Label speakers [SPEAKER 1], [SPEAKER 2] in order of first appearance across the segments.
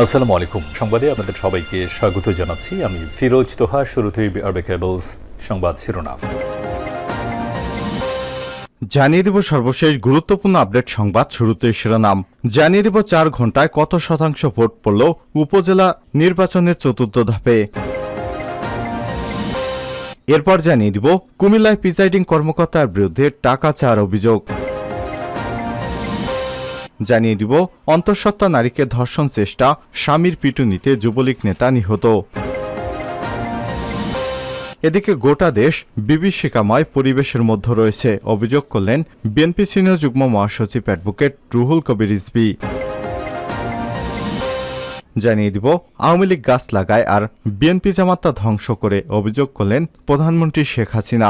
[SPEAKER 1] আসসালামু আলাইকুম। সংবাদে আপনাদের সবাইকে স্বাগত জানাচ্ছি। আমি ফিরোজ তোহা, শুরুতেই আরবে কেবলস সংবাদ শিরোনাম।
[SPEAKER 2] জানিয়ে দেব সর্বশেষ গুরুত্বপূর্ণ আপডেট সংবাদ শুরুতে শিরোনাম। জানিয়ে দেব চার ঘন্টায় কত শতাংশ ভোট পড়ল উপজেলা নির্বাচনের চতুর্থ ধাপে। এরপর জানিয়ে দিব, কুমিল্লায় প্রিসাইডিং কর্মকর্তার বিরুদ্ধে টাকা চার অভিযোগ। জানিয়ে দিব, অন্তঃসত্ত্বা নারীকে ধর্ষণ চেষ্টা, স্বামীর পিটুনিতে যুবলীগ নেতা নিহত। এদিকে গোটা দেশ বিভীষিকাময় পরিবেশের মধ্যে রয়েছে, অভিযোগ করলেন বিএনপি সিনিয়র যুগ্ম মহাসচিব অ্যাডভোকেট রুহুল কবির রিজভি। জানিয়ে দিব, আওয়ামী লীগ গাছ লাগায় আর বিএনপি জামাতা ধ্বংস করে, অভিযোগ করলেন প্রধানমন্ত্রী শেখ হাসিনা।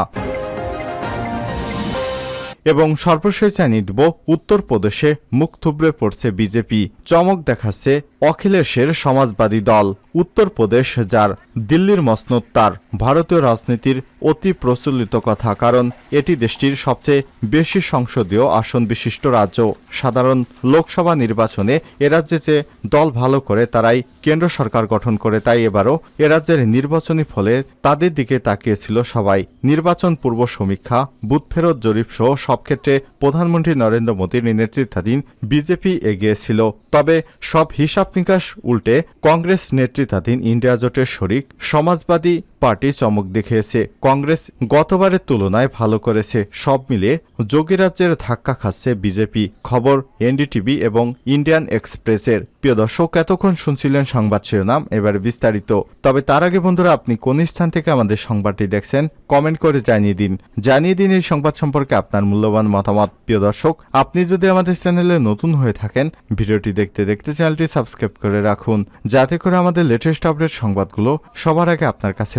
[SPEAKER 2] এবং সর্বশেষ জানিয়ে দেব, উত্তরপ্রদেশে মুখ থুবড়ে পড়ছে বিজেপি। চমক দেখাচ্ছে অখিলেশের সমাজবাদী দল। উত্তরপ্রদেশ, যার দিল্লির মসনদ তার। ভারতীয় রাজনীতির অতি প্রচলিত কথা, কারণ এটি দেশটির সবচেয়ে বেশি সংসদীয় আসন বিশিষ্ট রাজ্য। সাধারণ লোকসভা নির্বাচনে এ রাজ্যে যে দল ভালো করে তারাই কেন্দ্র সরকার গঠন করে, তাই এবারও এ রাজ্যের নির্বাচনী ফলে তাদের দিকে তাকিয়েছিল সবাই। নির্বাচন পূর্ব সমীক্ষা, বুথ ফেরত জরিপ সহ সব ক্ষেত্রে প্রধানমন্ত্রী নরেন্দ্র মোদীর নেতৃত্বাধীন বিজেপি এগিয়েছিল। তবে সব হিসাব নিকাশ উল্টে কংগ্রেস নেতৃত্বাধীন ইন্ডিয়া জোটের শরিক, সমাজবাদী পার্টি চমক দেখিয়েছে। কংগ্রেস গতবারের তুলনায় ভালো করেছে। সব মিলিয়ে যোগীরাজ্যের ধাক্কা খাচ্ছে বিজেপি। খবর এনডিটিভি এবং ইন্ডিয়ান এক্সপ্রেসের। প্রিয় দর্শক, এতক্ষণ শুনছিলেন সংবাদ শিরোনাম, এবার বিস্তারিত। তবে তার আগে বন্ধুরা, আপনি কোন স্থান থেকে আমাদের সংবাদটি দেখছেন, কমেন্ট করে জানিয়ে দিন। জানিয়ে দিন এই সংবাদ সম্পর্কে আপনার মূল্যবান মতামত। প্রিয় দর্শক, আপনি যদি আমাদের চ্যানেলে নতুন হয়ে থাকেন, ভিডিওটি দেখতে দেখতে চ্যানেলটি সাবস্ক্রাইব করে রাখুন। যাতে করে আমাদের লেটেস্ট আপডেট সংবাদগুলো সবার আগে আপনার কাছে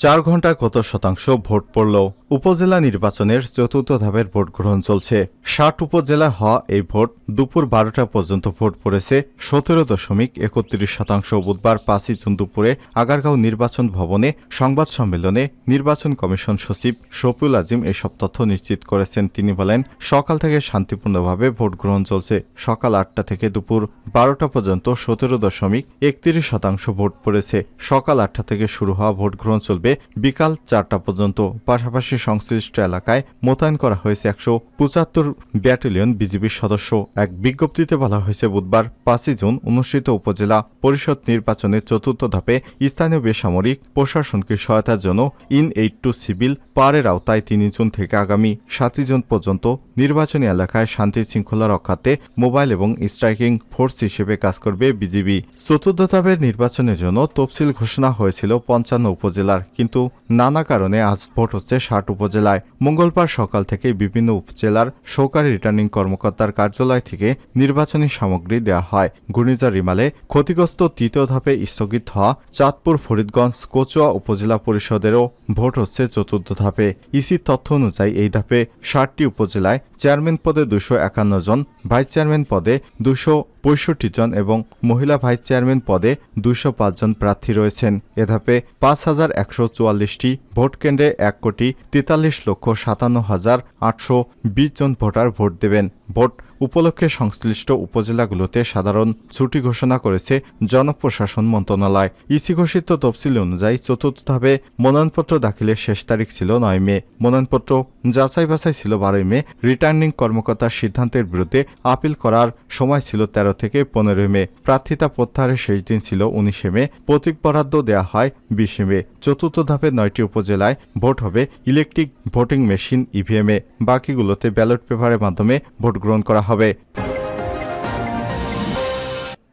[SPEAKER 2] চার ঘন্টায় কত শতাংশ ভোট পড়ল উপজেলা নির্বাচনের চতুর্থ ধাপের ভোট গ্রহণ চলছে। ষাট উপজেলা হওয়া এই ভোট দুপুর বারোটা পর্যন্ত ভোট পড়েছে। সতেরো দশমিক একত্রিশ শতাংশ বুধবার পাঁচই জুন দুপুরে আগারগাঁও নির্বাচন ভবনে সংবাদ সম্মেলনে নির্বাচন কমিশন সচিব শফিউল আজিম এসব তথ্য নিশ্চিত করেছেন। তিনি বলেন, সকাল থেকে শান্তিপূর্ণভাবে ভোট গ্রহণ চলছে। সকাল আটটা থেকে দুপুর বারোটা পর্যন্ত সতেরো দশমিক একত্রিশ শতাংশ ভোট পড়েছে। সকাল আটটা থেকে শুরু হওয়া ভোট গ্রহণ চলবে বিকাল চারটা পর্যন্ত। পাশাপাশি সংশ্লিষ্ট এলাকায় মোতায়েন করা হয়েছে একশো পঁচাত্তর ব্যাটালিয়ন বিজিবির সদস্য। এক বিজ্ঞপ্তিতে বলা হয়েছে, বুধবার পাঁচই জুন অনুষ্ঠিত উপজেলা পরিষদ নির্বাচনের চতুর্থ ধাপে স্থানীয় বেসামরিক প্রশাসনকে সহায়তার জন্য ইন এইট টু সিভিল পারের আওতায় তিন জুন থেকে আগামী সাতই জুন পর্যন্ত নির্বাচনী এলাকায় শান্তি শৃঙ্খলা রক্ষাতে মোবাইল এবং স্ট্রাইকিং ফোর্স হিসেবে কাজ করবে বিজিবি। চতুর্থ ধাপের নির্বাচনের জন্য তফসিল ঘোষণা হয়েছিল পঞ্চান্ন উপজেলার কিন্তু নানা কারণে আজ ভোট হচ্ছে ষাট উপজেলায়। মঙ্গলবার সকাল থেকে বিভিন্ন উপজেলার সহকারী রিটার্নিং কর্মকর্তার কার্যালয় থেকে নির্বাচনী সামগ্রী দেওয়া হয়। ঘূর্ণিঝড় রিমালে ক্ষতিগ্রস্ত তৃতীয় ধাপে স্থগিত হওয়া চাঁদপুর, ফরিদগঞ্জ, কচুয়া উপজেলা পরিষদেরও ভোট হচ্ছে চতুর্থ ধাপে। ইসির তথ্য অনুযায়ী এই ধাপে ষাটটি উপজেলায় চেয়ারম্যান পদে দুশো একান্ন জন, ভাইস চেয়ারম্যান পদে দুশো পঁয়ষট্টি জন এবং মহিলা ভাইস চেয়ারম্যান পদে দুইশো জন প্রার্থী রয়েছেন। এ ধাপে পাঁচ হাজার একশো চুয়াল্লিশটি ভোট কেন্দ্রে এক কোটি তেতাল্লিশ লক্ষ সাতান্ন হাজার আটশো বিশ জন ভোটার ভোট দেবেন। ভোট উপলক্ষে সংশ্লিষ্ট উপজেলাগুলোতে সাধারণ ছুটি ঘোষণা করেছে জনপ্রশাসন মন্ত্রণালয়। ইসি ঘোষিত তফসিল অনুযায়ী চতুর্থ ধাপে মনোনয়নপত্র দাখিলের শেষ তারিখ ছিল নয় মে। মনোনয়নপত্র যাচাই বাছাই ছিল বারোই মে। রিটার্নিং কর্মকর্তার সিদ্ধান্তের বিরুদ্ধে আপিল করার সময় ছিল তেরো থেকে পনেরোই মে। প্রার্থিতা প্রত্যাহারের শেষ দিন ছিল উনিশে মে। প্রতীক বরাদ্দ দেওয়া হয় বিশে মে। চতুর্থ ধাপে নয়টি উপজেলায় ভোট হবে ইলেকট্রিক ভোটিং মেশিন ইভিএমে। বাকিগুলোতে ব্যালট পেপারের মাধ্যমে ভোট গ্রহণ করা হবে।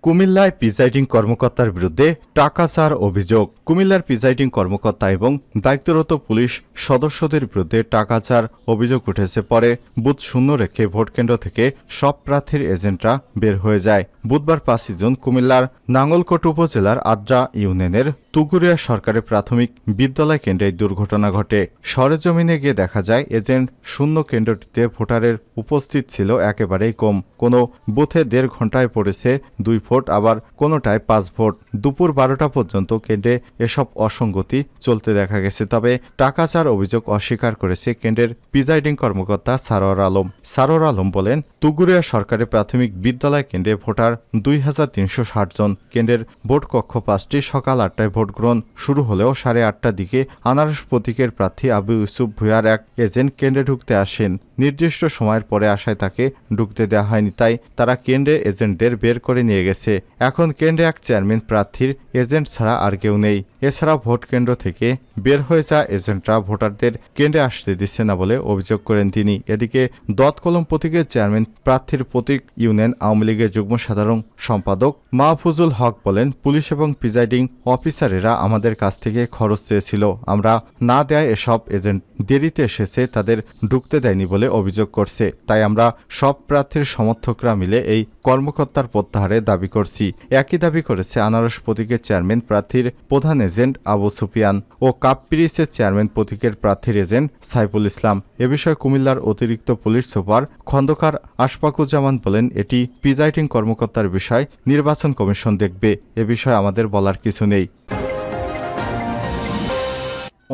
[SPEAKER 2] কুমিল্লায় প্রিজাইডিং কর্মকর্তার বিরুদ্ধে টাকা চার অভিযোগ। কুমিল্লার প্রিজাইডিং কর্মকর্তা এবং দায়িত্বরত পুলিশ সদস্যদের বিরুদ্ধে টাকা চার অভিযোগ উঠেছে পরে বুথ শূন্য রেখে ভোটকেন্দ্র থেকে সব প্রার্থীর এজেন্টরা বের হয়ে যায়। বুধবার পাঁচই জুন কুমিল্লার নাঙ্গলকোট উপজেলার আদ্রা ইউনিয়নের তুগুরিয়া সরকারি প্রাথমিক বিদ্যালয় কেন্দ্রে দুর্ঘটনা ঘটে। সরেজমিনে গিয়ে দেখা যায়, এজেন্ট শূন্য কেন্দ্রটিতে ভোটারের উপস্থিত ছিল একেবারেই কম। কোনো বুথে দেড় ঘন্টায় পড়েছে, দুই ভোট, আবার কোনোটায় পাঁচ ভোট। দুপুর বারোটা পর্যন্ত কেন্দ্রে এসব অসঙ্গতি চলতে দেখা গেছে, তবে টাকা চার অভিযোগ অস্বীকার করেছে কেন্দ্রের প্রিজাইডিং কর্মকর্তা সারোয়ার আলম। সারোয়ার আলম বলেন, তুগুরিয়া সরকারি প্রাথমিক বিদ্যালয় কেন্দ্রে ভোটার দুই হাজার তিনশো ষাট জন। কেন্দ্রের ভোট কক্ষ পাঁচটি সকাল আটটায় ভোট গ্রহণ শুরু হলেও সাড়ে আটটার দিকে আনারস প্রতীকের প্রার্থী আবু ইউসুফ ভুয়ার এক এজেন্ট কেন্দ্রে ঢুকতে আসেন। নির্দিষ্ট সময়ের পরে আসায় তাকে ঢুকতে দেওয়া হয়নি, তাই তারা কেন্দ্রে এজেন্টদের বের করে নিয়ে গেছে। এখন কেন্দ্রে এক চেয়ারম্যান প্রার্থীর এজেন্ট ছাড়া আর কেউ নেই। এছাড়া ভোট কেন্দ্র থেকে বের হয়ে যা এজেন্টরা ভোটারদের কেন্দ্রে আসতে দিচ্ছে না বলে অভিযোগ করেন তিনি। এদিকে দতকলম প্রতীকের চেয়ারম্যান প্রার্থীর প্রতীক ইউনিয়ন আওয়ামী লীগের যুগ্ম সাধারণ সম্পাদক মাহফুজুল হক বলেন, পুলিশ এবং প্রিজাইডিং অফিসারেরা আমাদের কাছ থেকে খরচ চেয়েছিল। আমরা না দেয় এসব এজেন্ট দেরিতে এসেছে, তাদের ঢুকতে দেয়নি বলে অভিযোগ করছে। তাই আমরা সব প্রার্থীর সমর্থকরা মিলে এই কর্মকর্তার প্রত্যাহারের দাবি করছি। একই দাবি করেছে আনারস প্রতীকের চেয়ারম্যান প্রার্থীর প্রধান এজেন্ট আবু সুফিয়ান ও কাপপিরিসের চেয়ারম্যান প্রতীকের প্রার্থীর এজেন্ট সাইফুল ইসলাম। এ বিষয়ে কুমিল্লার অতিরিক্ত পুলিশ সুপার খন্দকার আশফাকুজ্জামান বলেন, এটি প্রিজাইডিং কর্মকর্তার বিষয়, নির্বাচন কমিশন দেখবে। এ বিষয়ে আমাদের বলার কিছু নেই।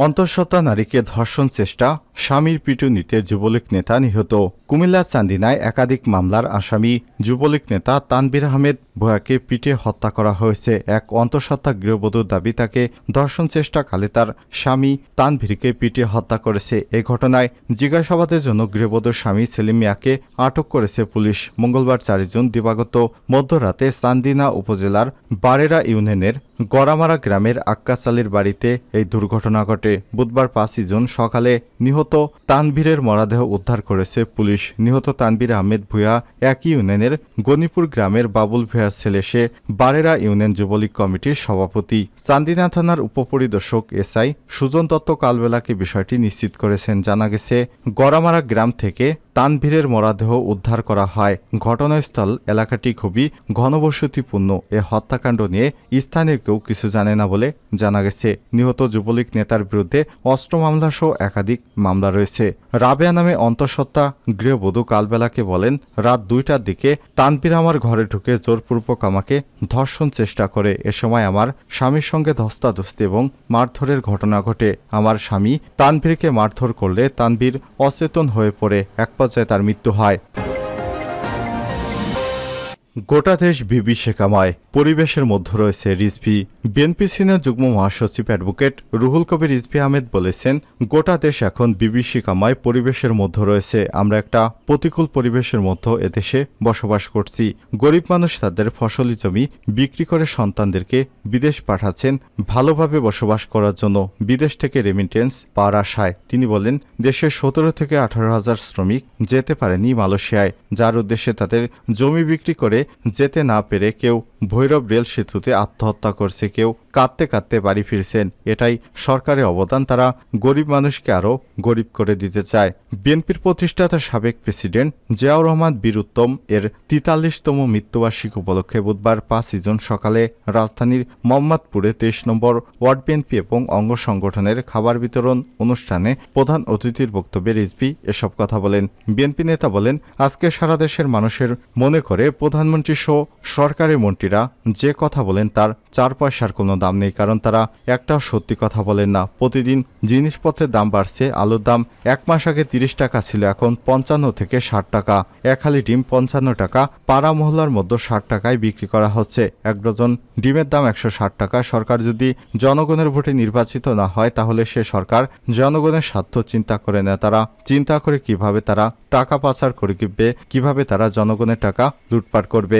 [SPEAKER 2] অন্তঃসত্ত্বা নারীকে ধর্ষণ চেষ্টা স্বামীর পিটুনিতে যুবলীগ নেতা নিহত। কুমিল্লার চান্দিনায় একাধিক মামলার আসামি যুবলীগ নেতা তানবির আহমেদ ভুয়াকে পিটে হত্যা করা হয়েছে। এক অন্তঃসত্ত্বা গৃহবধূর দাবি তাকে ধর্ষণ চেষ্টাকালে তার স্বামী তানভীরকে পিটে হত্যা করেছে। এই ঘটনায় জিজ্ঞাসাবাদের জন্য গৃহবধূর স্বামী সেলিম মিয়াকে আটক করেছে পুলিশ। মঙ্গলবার চারি জুন দিবাগত মধ্যরাতে চান্দিনা উপজেলার বারেরা ইউনিয়নের গড়ামারা গ্রামের আক্কাসালির বাড়িতে এই দুর্ঘটনা ঘটে। বুধবার পাঁচই জুন সকালে নিহত তানভীরের মরাদেহ উদ্ধার করেছে পুলিশ। নিহত তানভীর আহমেদ ভূয়া একই ইউনিয়নের গনিপুর গ্রামের বাবুল ভূয়ার ছেলে সে বারেরা ইউনিয়ন যুবলীগ কমিটির সভাপতি। চান্দিনা থানার উপপরিদর্শক এসআই সুজন দত্ত কালবেলাকে বিষয়টি নিশ্চিত করেছেন। জানা গেছে, গড়ামারা গ্রাম থেকে তানভীরের মরাদেহ উদ্ধার করা হয়। ঘটনাস্থল এলাকাটি খুবই ঘনবসতিপূর্ণ। এ হত্যাকাণ্ড নিয়ে স্থানীয় কেউ কিছু জানে না বলে জানা গেছে। নিহত যুবলীগ নেতার বিরুদ্ধে অস্ত্র মামলাসহ একাধিক মামলা রয়েছে। রাবেয়া নামে অন্তঃসত্ত্বা গৃহবধূ কালবেলাকে বলেন, রাত দুইটার দিকে তানপির আমার ঘরে ঢুকে জোরপূর্বক আমাকে ধর্ষণ চেষ্টা করে। এ সময় আমার স্বামীর সঙ্গে ধস্তাধস্তি এবং মারধরের ঘটনা ঘটে। আমার স্বামী তানভীরকে মারধর করলে তানবীর অচেতন হয়ে পড়ে। এক পর্যায়ে তার মৃত্যু হয়। গোটা দেশ বিভীষিকাময়। পরিবেশের মধ্যে রয়েছে রিজভি। বিএনপি সিনিয়র যুগ্ম মহাসচিব অ্যাডভোকেট রুহুল কবির রিজভি আহমেদ বলেছেন, গোটা দেশ এখন বিভীষিকাময় পরিবেশের মধ্যে রয়েছে। আমরা একটা প্রতিকূল পরিবেশের মধ্যে এদেশে বসবাস করছি। গরিব মানুষ তাদের ফসলি জমি বিক্রি করে সন্তানদেরকে বিদেশ পাঠাচ্ছেন ভালোভাবে বসবাস করার জন্য। বিদেশ থেকে রেমিটেন্স পাওয়ার আশায়। তিনি বলেন দেশের সতেরো থেকে আঠারো হাজার শ্রমিক যেতে পারেনি মালয়েশিয়ায়, যার উদ্দেশ্যে তাদের জমি বিক্রি করে যেতে না পেরে কেউ ভৈরব রেল সেতুতে আত্মহত্যা করছে কেউ। কাঁদতে কাঁদতে বাড়ি ফিরছেন। এটাই সরকারের অবদান। তারা গরিব মানুষকে আরও গরিব করে দিতে চায়। বিএনপির প্রতিষ্ঠাতা সাবেক প্রেসিডেন্ট জিয়াউর রহমান বীর উত্তম এর তেতাল্লিশতম মৃত্যুবার্ষিক উপলক্ষে বুধবার পাঁচই জুন সকালে রাজধানীর মোহাম্মদপুরে তেইশ নম্বর ওয়ার্ড বিএনপি এবং অঙ্গ সংগঠনের খাবার বিতরণ অনুষ্ঠানে প্রধান অতিথির বক্তব্যে রিজভি এসব কথা বলেন। বিএনপি নেতা বলেন, আজকে সারা দেশের মানুষের মনে করে প্রধানমন্ত্রী সহ সরকারি মন্ত্রীরা যে কথা বলেন তার চার পয়সার কোনো দাম নেই, কারণ তারা একটাও সত্যি কথা বলেন না। প্রতিদিন জিনিসপত্রের দাম বাড়ছে, আলুর দাম এক মাস আগে তিরিশ টাকা ছিল, এখন পঞ্চান্ন থেকে ষাট টাকা। এক হালি ডিম পঞ্চান্ন টাকা, পাড়া মহল্লার মধ্যে ষাট টাকায় বিক্রি করা হচ্ছে। এক ডজন ডিমের দাম একশো ষাট টাকা। সরকার যদি জনগণের ভোটে নির্বাচিত না হয়, তাহলে সে সরকার জনগণের স্বার্থ চিন্তা করে না। তারা চিন্তা করে কীভাবে তারা টাকা পাচার করবে কীভাবে তারা জনগণের টাকা লুটপাট করবে।